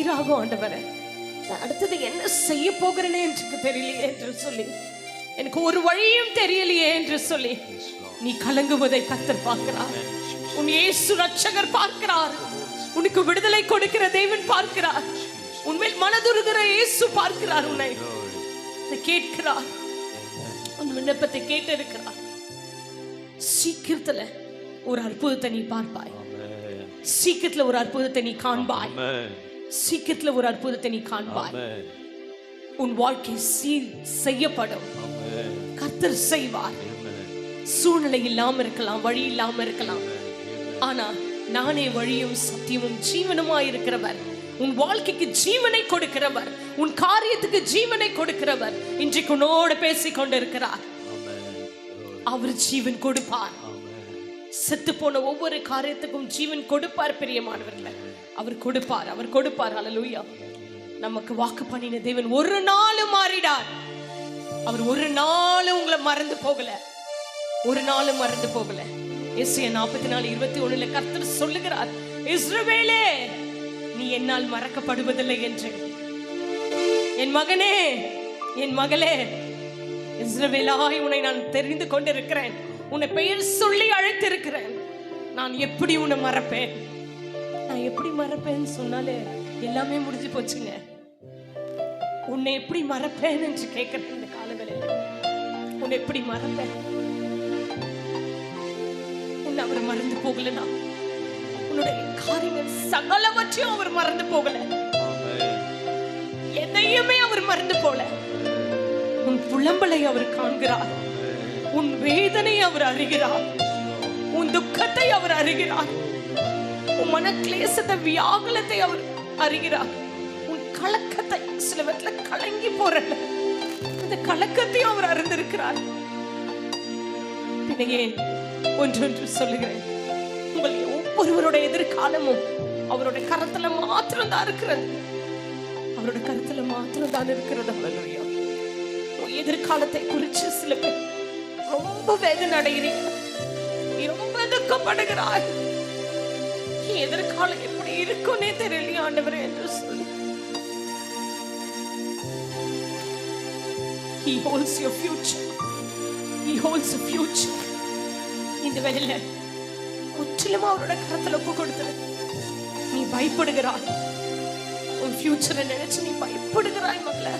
சீராகும் ஆண்டவரே. நான் அடுத்தது என்ன செய்ய போகிறேனே என்று தெரியலையே என்று சொல்லி. எனக்கு ஒரு வழியும் தெரியலையே என்று சொல்லி. நீ கலங்குவதை கத்தர் பார்க்கிறார். உன் இயேசு ரட்சகர் பார்க்கிறார். உனக்கு விடுதலை கொடுக்கிற தேவன் பார்க்கிறார். உன்மேல் மனதுருகிற இயேசு பார்க்கிறார் உன்னை. உன்னை கேட்கிறார். உன் விண்ணப்பத்தை கேட்டு இருக்கிறார் சீக்கிரத்துல ஒரு அற்புதத்தை நீ பார்ப்பாய். சீக்கிரத்துல ஒரு அற்புதத்தை நீ காண்பாய். சீக்கிரத்துல ஒரு அற்புதத்தை நீ காண்பாய். உன் வாழ்க்கை சீர் செய்யப்படும். கர்த்தர் செய்வார். சூழ்நிலை இல்லாம இருக்கலாம் வழி இல்லாம இருக்கலாம். ஆனா நானே வழியும் சத்தியமும் ஜீவனுமாய் இருக்கிறவர். உன் வாழ்க்கைக்கு ஜீவனை கொடுக்கிறவர். உன் காரியத்துக்கு ஜீவனை கொடுக்கிறவர். இன்றைக்கு உன்னோடு பேசிக் கொண்டிருக்கிறார் அவர் ஜீவன் கொடுப்பார். செத்து போன ஒவ்வொரு காரியத்துக்கும் ஜீவன் கொடுப்பார் பிரியமானவர்களே. அவர் கொடுப்பார் அவர் கொடுப்பார் அலலூயா நமக்கு வாக்கு பண்ணின தேவன் ஒரு நாளும் மாறிடார். அவர் ஒரு நாளும் உங்களை மறந்து போகல. ஒரு நாளும் மறந்து போகல. இசைய நாற்பத்தி நாலு இருபத்தி ஒண்ணுல கர்த்தர் சொல்லுகிறார் இஸ்ரவேலே நீ என்னால் மறக்கப்படுவதில்லை என்று. என் மகனே என் மகளே இஸ்ரவேலாய் உன்னை நான் தெரிந்து கொண்டிருக்கிறேன். உன்னை பெயர் சொல்லி அழைத்திருக்கிறேன். நான் எப்படி உன்னை மறப்பேன்? நான் எப்படி மறப்பேன்னு சொன்னாலே எல்லாமே முடிஞ்சு போச்சுங்க. உன்னை எப்படி மறப்பேன் என்று கேட்கிறேன் இந்த காலங்களில். உன்னை எப்படி மறப்பேன்? உன்னை அவர் மறந்து போகலனா உன்னுடைய காரியங்கள் சகலவற்றையும் அவர் மறந்து போகல. எதையுமே அவர் மறந்து போல. உன் புலம்பலை அவர் காண்கிறார். உன் வேதனை அவர் அறிகிறார். உன் துக்கத்தை அவர் அறிகிறார். உன் மன கிளேசத்தை வியாகுலத்தை அவர் அறிகிறார். உன் கலக்கத்தை சில விதத்துல கலங்கி போறல அந்த கலக்கத்தையும் அவர் அறிந்திருக்கிறார். பின்ன ஏன் ஒன்றொன்று சொல்லுகிறேன். உங்கள் ஒவ்வொருவருடைய எதிர்காலமும் அவருடைய கரத்துல மாத்திரம் தான் இருக்கிறது. அவருடைய கருத்துல மாத்திரம் தான் இருக்கிறது. அல்லையா உன் எதிர்காலத்தை குறிச்சு சில பேர் ரொம்ப வேதனை அடைகிறீங்க ரொம்ப துக்கப்படுகிறாய். நீ எதிர்காலம் எப்படி இருக்கும்னே தெரியலையா ஆண்டவர் என்று சொல்லி. He holds your future. He holds your future. இந்த வேலையில முற்றிலுமா அவரோட கரத்துல ஒப்பு கொடுத்துரு நீ பயப்படுகிறாய். உன் ஃபியூச்சரை நினைச்சு நீ பயப்படுகிறாய் மகள.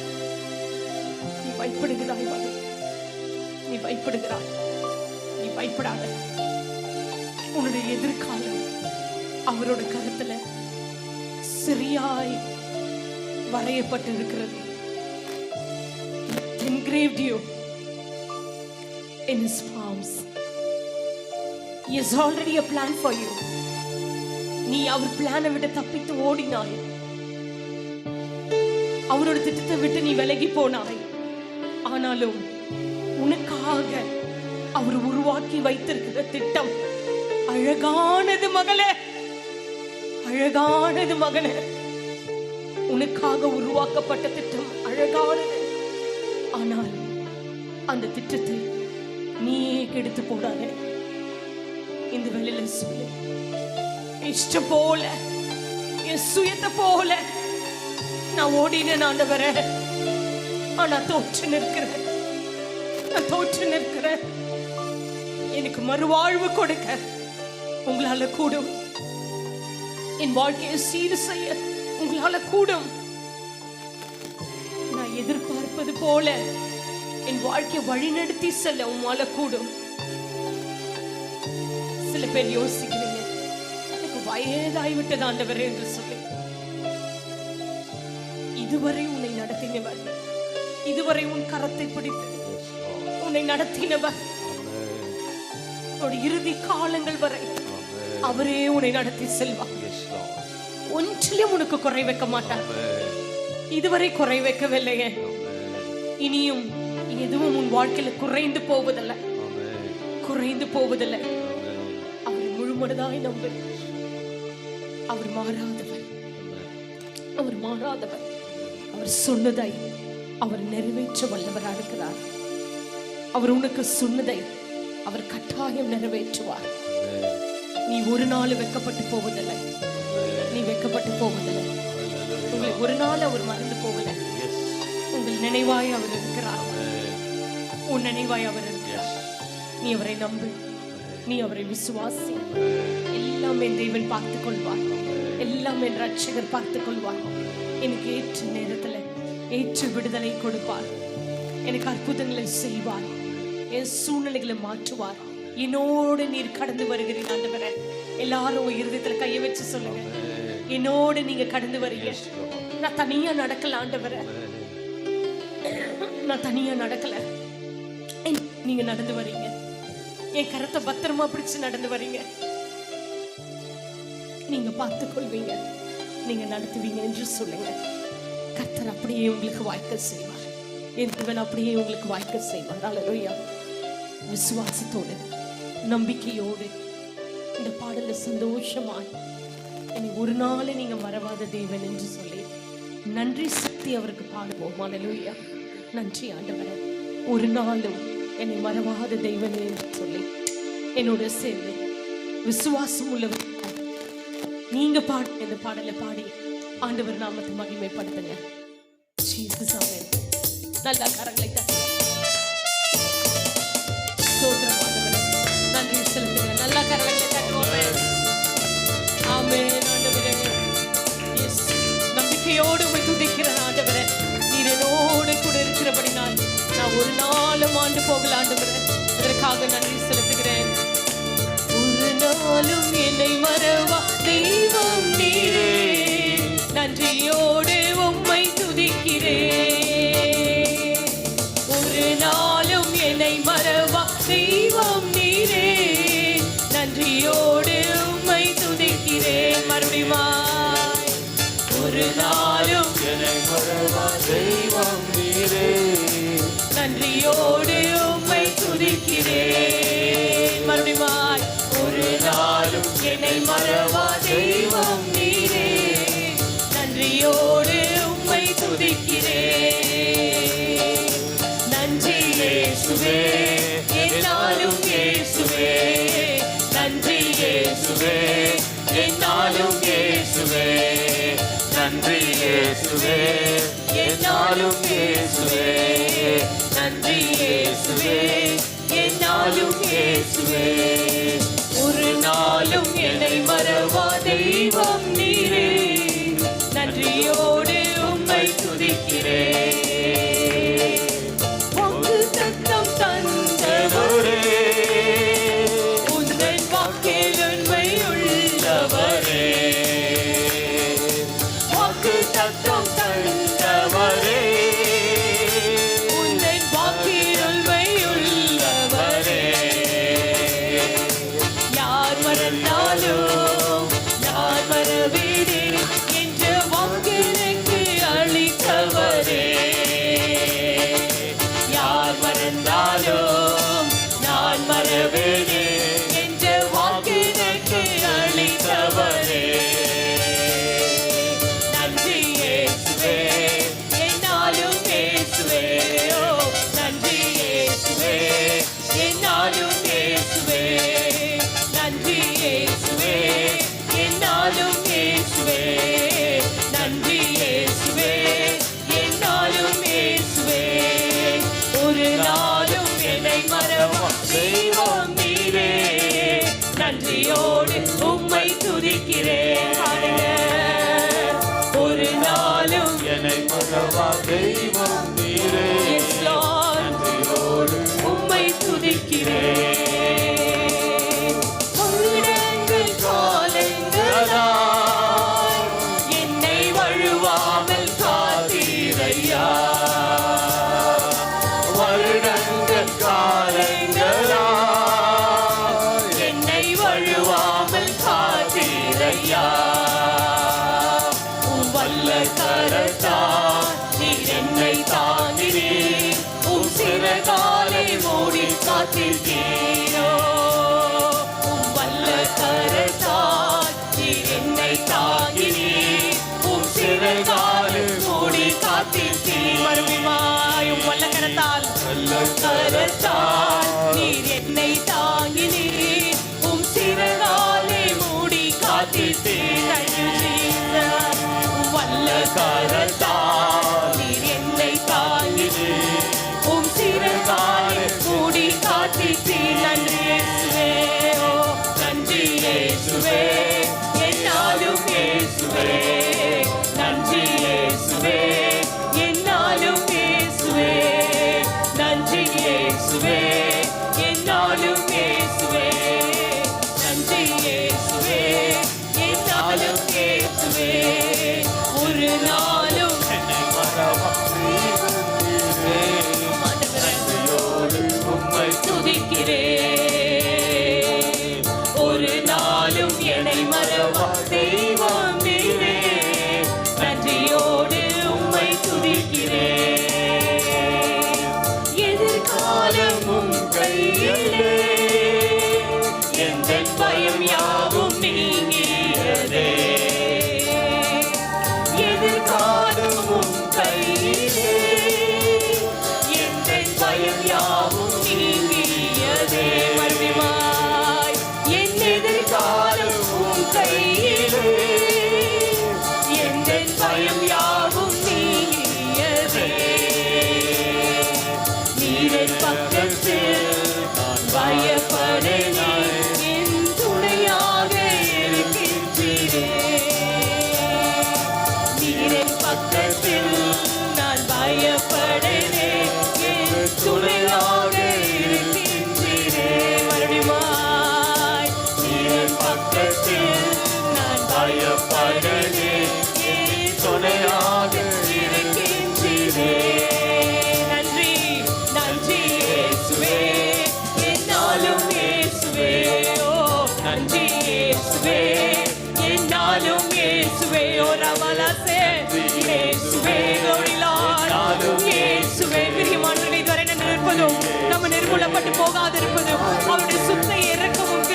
நீ பயப்படுகிறாய் மகள. நீ பயப்படுகிறாய். நீ பயப்படாத. உன்னுடைய எதிர்காலம் அவரோட கருத்துல சரியாய் வரையப்பட்டிருக்கிறது. Engraved you in his palms. He has already a plan for you. நீ அவர் பிளானை விட்டு தப்பித்து ஓடினாய். அவரோட திட்டத்தை விட்டு நீ விலகி போனாய். ஆனாலும் உனக்காக அவர் உருவாக்கி வைத்திருக்கிற திட்டம். அழகானது மகளே. அழகானது மகனே. உனக்காக உருவாக்கப்பட்ட திட்டம் அழகானது. ஆனால் அந்த திட்டத்தை நீயே கெடுத்து போடாத. இந்த வேலையில சொல்லு இஷ்டம் போல என் சுயத்தை போல நான் ஓடினேன் ஆண்டவர. ஆனா தோற்று நிற்கிறேன். நான் தோற்று நிற்கிறேன் எனக்கு மறுவாழ்வு கொடுக்க உங்களால கூடும். என் வாழ்க்கையை சீர் செய்ய உங்களால கூடும். நான் எதிர்பார்ப்பது போல என் வாழ்க்கையை வழிநடத்தி செல்ல உங்களால கூடும். சில பேர் யோசிக்கிறீங்க எனக்கு வயதாகி ஆண்டவர் என்று சொல்லி. இதுவரை உன்னை நடத்தினவர் இதுவரை உன் கரத்தை பிடித்து உன்னை நடத்தினவர். இறுதி காலங்கள் வரை அவரே உன்னை நடத்தி செல்வார். ஒன்றிலும் உனக்கு குறை வைக்க மாட்டார். இதுவரை குறை வைக்கவில்லையே. இனியும் எதுவும் உன் வாழ்க்கையில குறைந்து போவதில்லை. குறைந்து போவதில்லை. அவர் முழுமனதாய் நம்பு அவர் மாறாதவர். அவர் மாறாதவர். அவர் சொன்னதை அவர் நிறைவேற்ற வல்லவராக இருக்கிறார் அவர் உனக்கு சொன்னதை அவர் கட்டாயம் நிறைவேற்றுவார். நீ ஒரு நாள் வெக்கப்பட்டு போவதில்லை. நீ வெக்கப்பட்டு போவதில்லை. உங்களை ஒரு நாள் அவர் மறந்து போகல. உங்கள் நினைவாய் அவர் இருக்கிறார். உன் நினைவாய் அவர் இருக்கிறார். நீ அவரை நம்பு. நீ அவரை விசுவாசி. எல்லாம் என் தேவன் பார்த்துக் கொள்வார். எல்லாம் என் ரட்சகர் பார்த்துக் கொள்வார். எனக்கு ஏற்ற நேரத்துல ஏற்ற விடுதலை கொடுப்பார். எனக்கு அற்புதங்களை செய்வார். என் சூழ்நிலைகளை மாற்றுவார்? என்னோடு நீர் கடந்து வருகிறீர் ஆண்டவரே. எல்லாரும் இருதயத்துல கையை வச்சு சொல்லுங்க. என்னோடு நீங்க கடந்து வரீங்க. நான் தனியா நடக்கல ஆண்டவரே. நான் தனியா நடக்கல. நீங்க நடந்து வரீங்க. என் கரத்தை பத்திரமா பிடிச்சு நடந்து வரீங்க. நீங்க பார்த்துக் கொள்வீங்க நீங்க நடத்துவீங்க என்று சொல்லுங்க. கர்த்தர் அப்படியே உங்களுக்கு வாய்க்க செய்வார். என் அப்படியே உங்களுக்கு வாய்க்க செய்வார். அல்லேலூயா விசுவாசத்தோடு நம்பிக்கையோடு இந்த பாடல சந்தோஷமாய் என்னை ஒரு நாள் நீங்க மறவாத தேவன் என்று சொல்லி நன்றி சக்தி அவருக்கு பாடுவோம் அல்லேலூயா நன்றி ஆண்டவரே ஒரு நாளும் என்னை மறவாத தெய்வன் என்று சொல்லி என்னோட சேர்ந்து விசுவாசம் உள்ளவர் நீங்க பாடு இந்த பாடலை பாடி ஆண்டவர் நாமத்தை மகிமைப்படுத்துங்க நல்லா கரங்களை தட்டி நாளும் ஆண்டு போகல அதற்காக நன்றி செலுத்துகிறேன். ஒரு நாளும் என்னை மறவா. தெய்வம் நீரே. நன்றியோடு இயேசுவே என்னாலும் இயேசுவே நன்றி இயேசுவே நன்றியோடு உம்மை துதிக்கிறேன். கரத்தால் நீர் என்னை தாங்கினீர் நன்றி இயேசுவே என்னாலும் இயேசுவே ஒரு ரமலசே இயேசுவே கோடிலால் இயேசுவே பிரியமானவர்களே இதுவரை நின்று இருப்பதும் நம்ம நிர்மூலப்பட்டு போகாதிருப்பதும் அவருடைய சுத்த இறக்கமும்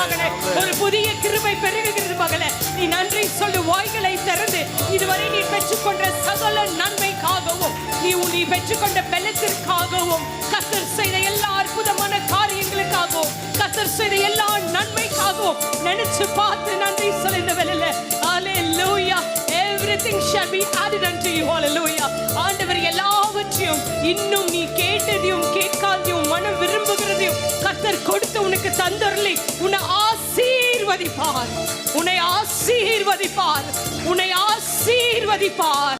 மகனே ஒரு புதிய கிருபை பெருகுகிறது மகளே. நீ நன்றி சொல்லு வாய்களை திறந்து இதுவரை நீ பெற்றுக்கொண்ட சகல நன்மைக்காகவும் நீ நீ பெற்றுக்கொண்ட பலத்திற்காகவும் கத்தர் செய்த எல்லா அற்புதமான காரியங்களுக்காகவும் கத்தர் செய்த எல்லா நன்மைக்காகவும் நினைச்சு பார்த்து நன்றி சொல்ல இந்த வேலையில ஹalleluya everything shall be added unto you. Hallelujah. ஆண்டவர் எல்லாவற்றையும் இன்னும் நீ கேட்டதையும் கேட்காதையும் மனம் விரும்புகிறதையும் கத்தர் கொடுத்து உனக்கு தந்தருளி. உன்னை ஆசீர்வதிப்பார். உன்னை ஆசீர்வதிப்பார். உன்னை ஆசீர்வதிப்பார்.